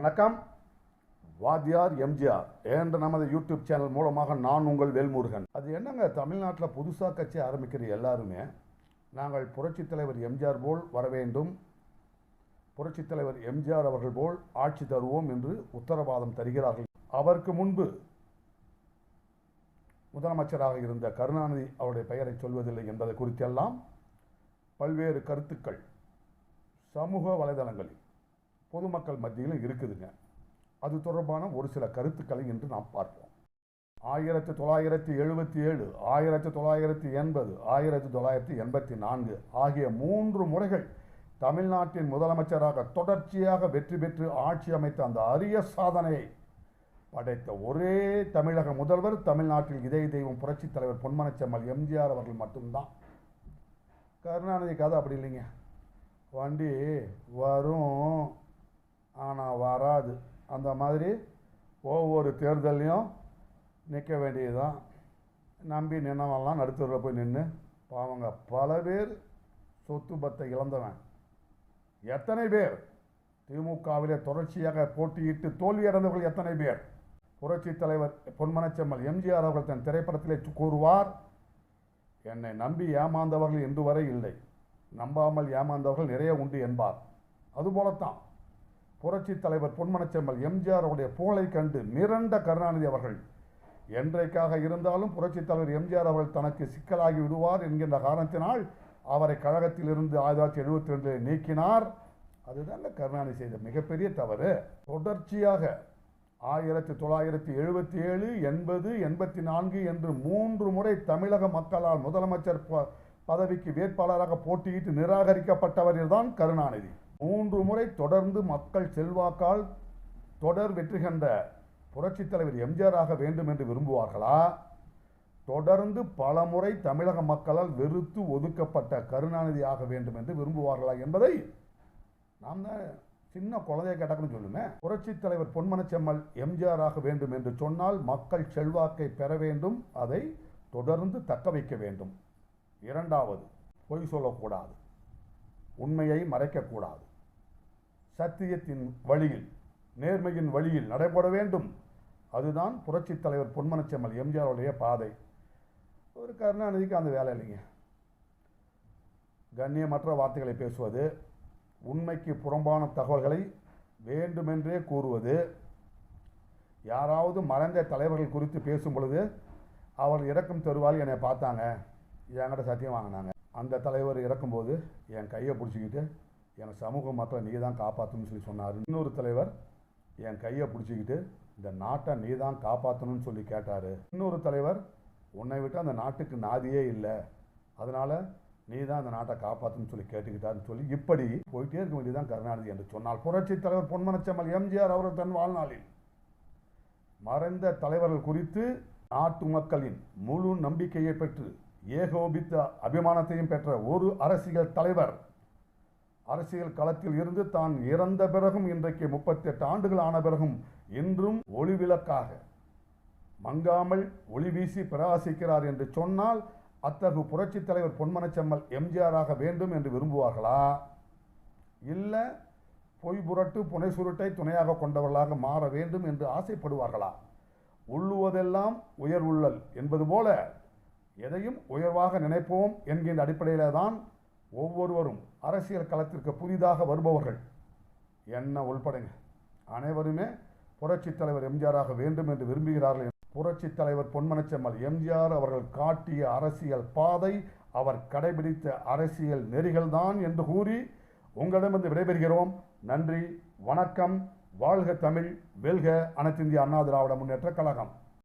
வணக்கம். வாத்தியார் எம்ஜிஆர் என்ற நமது யூடியூப் சேனல் மூலமாக நான் உங்கள் வேல்முருகன். அது என்னங்க தமிழ்நாட்டில் புதுசாக கட்சி ஆரம்பிக்கிற எல்லாருமே நாங்கள் புரட்சித் தலைவர் எம்ஜிஆர் போல் வர வேண்டும் புரட்சித் தலைவர் எம்ஜிஆர் அவர்கள் போல் ஆட்சி தருவோம் என்று உத்தரவாதம் தருகிறார்கள். அவருக்கு முன்பு முதலமைச்சராக இருந்த கருணாநிதி அவருடைய பெயரை சொல்வதில்லை என்பதை குறித்தெல்லாம் பல்வேறு கருத்துக்கள் சமூக வலைதளங்களில் பொதுமக்கள் மத்தியிலும் இருக்குதுங்க. அது தொடர்பான ஒரு சில கருத்துக்களை இன்று நாம் பார்ப்போம். ஆயிரத்தி தொள்ளாயிரத்தி எழுபத்தி ஏழு ஆயிரத்தி தொள்ளாயிரத்தி எண்பது ஆயிரத்தி தொள்ளாயிரத்தி எண்பத்தி நான்கு ஆகிய மூன்று முறைகள் தமிழ்நாட்டின் முதலமைச்சராக தொடர்ச்சியாக வெற்றி பெற்று ஆட்சி அமைத்த அந்த அரிய சாதனையை படைத்த ஒரே தமிழக முதல்வர் தமிழ்நாட்டில் இதய தெய்வம் புரட்சித் தலைவர் பொன்மனச்செம்மல் எம்ஜிஆர் அவர்கள் மட்டும்தான். கருணாநிதி கதை அப்படி இல்லைங்க. வண்டி வரும். ஆனால் வராது. அந்த மாதிரி ஒவ்வொரு தேர்தல்லையும் நிற்க வேண்டியதுதான். நம்பி நின்னவெல்லாம் நடுத்தரில் போய் நின்று பாவங்க பல பேர் சொத்து பத்தை இழந்தவன். எத்தனை பேர்? திமுகவிலே தொடர்ச்சியாக போட்டியிட்டு தோல்வியடைந்தவர்கள் எத்தனை பேர்? புரட்சித் தலைவர் பொன்மனச்செம்மல் எம்ஜிஆர் அவர்கள் தன் திரைப்படத்திலே கூறுவார் என்னை நம்பி ஏமாந்தவர்கள் இன்று வரை இல்லை. நம்பாமல் ஏமாந்தவர்கள் நிறைய உண்டு என்பார். அதுபோலத்தான். புரட்சித் தலைவர் பொன்மனச்செம்மல் எம்ஜிஆர் அவருடைய புகழை கண்டு மிரண்ட கருணாநிதி அவர்கள். என்றைக்காக இருந்தாலும் புரட்சி தலைவர் எம்ஜிஆர் அவர்கள் தனக்கு சிக்கலாகி விடுவார் என்கின்ற காரணத்தினால் அவரை கழகத்திலிருந்து ஆயிரத்தி தொள்ளாயிரத்தி எழுபத்தி ரெண்டில் நீக்கினார். அதுதாங்க கருணாநிதி செய்த மிகப்பெரிய தவறு. தொடர்ச்சியாக ஆயிரத்தி தொள்ளாயிரத்தி எழுபத்தி ஏழு எண்பது எண்பத்தி நான்கு என்று மூன்று முறை தமிழக மக்களால் முதலமைச்சர் ப- பதவிக்கு வேட்பாளராக போட்டியிட்டு நிராகரிக்கப்பட்டவர் தான் கருணாநிதி. மூன்று முறை தொடர்ந்து மக்கள் செல்வாக்கால் தொடர் வெற்றி கண்ட புரட்சித் தலைவர் எம்ஜிஆராக வேண்டும் என்று விரும்புவார்களா? தொடர்ந்து பல முறை தமிழக மக்களால் வெறுத்து ஒதுக்கப்பட்ட கருணாநிதி ஆக வேண்டும் என்று விரும்புவார்களா என்பதை நாம் தான் சின்ன குழந்தைய கேட்டாக்குன்னு சொல்லுமே. புரட்சித் தலைவர் பொன்மனச்செம்மல் எம்ஜிஆர் ஆக வேண்டும் என்று சொன்னால் மக்கள் செல்வாக்கை பெற வேண்டும் அதை தொடர்ந்து தக்க வைக்க வேண்டும். இரண்டாவது பொய் சொல்லக்கூடாது. உண்மையை மறைக்கக்கூடாது. சத்தியத்தின் வழியில் நேர்மையின் வழியில் நடைபெற வேண்டும். அதுதான் புரட்சித் தலைவர் பொன்மனச்செம்மல் எம்ஜிஆருடைய பாதை. ஒரு கருணாநிதிக்கு அந்த வேலை இல்லைங்க. கண்ணியமற்ற வார்த்தைகளை பேசுவது உண்மைக்கு புறம்பான தகவல்களை வேண்டுமென்றே கூறுவது யாராவது மறைந்த தலைவர்கள் குறித்து பேசும் பொழுது அவர் இறக்கும் தருவால் என்னை பார்த்தாங்க. என்கிட்ட சத்தியம் வாங்கினாங்க. அந்த தலைவர் இறக்கும்போது என் கையை பிடிச்சிக்கிட்டு என் சமூக மக்களை நீ தான் காப்பாற்றணும்னு சொல்லி சொன்னார். இன்னொரு தலைவர் என் கையை பிடிச்சிக்கிட்டு இந்த நாட்டை நீ தான் காப்பாற்றணும்னு சொல்லி கேட்டார். இன்னொரு தலைவர் உன்னை விட்டு அந்த நாட்டுக்கு நாதியே இல்லை. அதனால் நீ தான் அந்த நாட்டை காப்பாற்றணும்னு சொல்லி கேட்டுக்கிட்டாருன்னு சொல்லி இப்படி போயிட்டே இருக்க வேண்டியதான் கருணாநிதி என்று சொன்னால் புரட்சி தலைவர் பொன்மனச்சம்மல் எம்ஜிஆர் அவர்கள் தன் வாழ்நாளில் மறைந்த தலைவர்கள் குறித்து நாட்டு மக்களின் முழு நம்பிக்கையை பெற்று ஏகோபித்த அபிமானத்தையும் பெற்ற ஒரு அரசியல் தலைவர் அரசியல் களத்தில் இருந்து தான் இறந்த பிறகும் இன்றைக்கு முப்பத்தெட்டு ஆண்டுகள் ஆன பிறகும் இன்றும் ஒளிவிளக்காக மங்காமல் ஒளி வீசி பிரகாசிக்கிறார் என்று சொன்னால் அத்தகு புரட்சித் தலைவர் பொன்மனச்செம்மல் எம்ஜிஆராக வேண்டும் என்று விரும்புவார்களா? இல்லை பொய் புரட்டு புனை சுருட்டை துணையாக கொண்டவர்களாக மாற வேண்டும் என்று ஆசைப்படுவார்களா? உள்ளுவதெல்லாம் உயர்வுள்ளல் என்பது போல எதையும் உயர்வாக நினைப்போம் என்கின்ற அடிப்படையில் தான் ஒவ்வொருவரும் அரசியல் களத்திற்கு புதிதாக வருபவர்கள். என்ன உள்படுங்க? அனைவருமே புரட்சித் தலைவர் எம்ஜிஆராக வேண்டும் என்று விரும்புகிறார்கள் புரட்சித் தலைவர் பொன்மனச்செம்மல் எம்ஜிஆர் அவர்கள் காட்டிய அரசியல் பாதை அவர் கடைபிடித்த அரசியல் நெறிகள்தான் என்று கூறி உங்களிடமிருந்து விடைபெறுகிறோம். நன்றி வணக்கம். வாழ்க தமிழ் வெல்க அனைத்திந்திய அண்ணா திராவிட முன்னேற்ற கழகம்.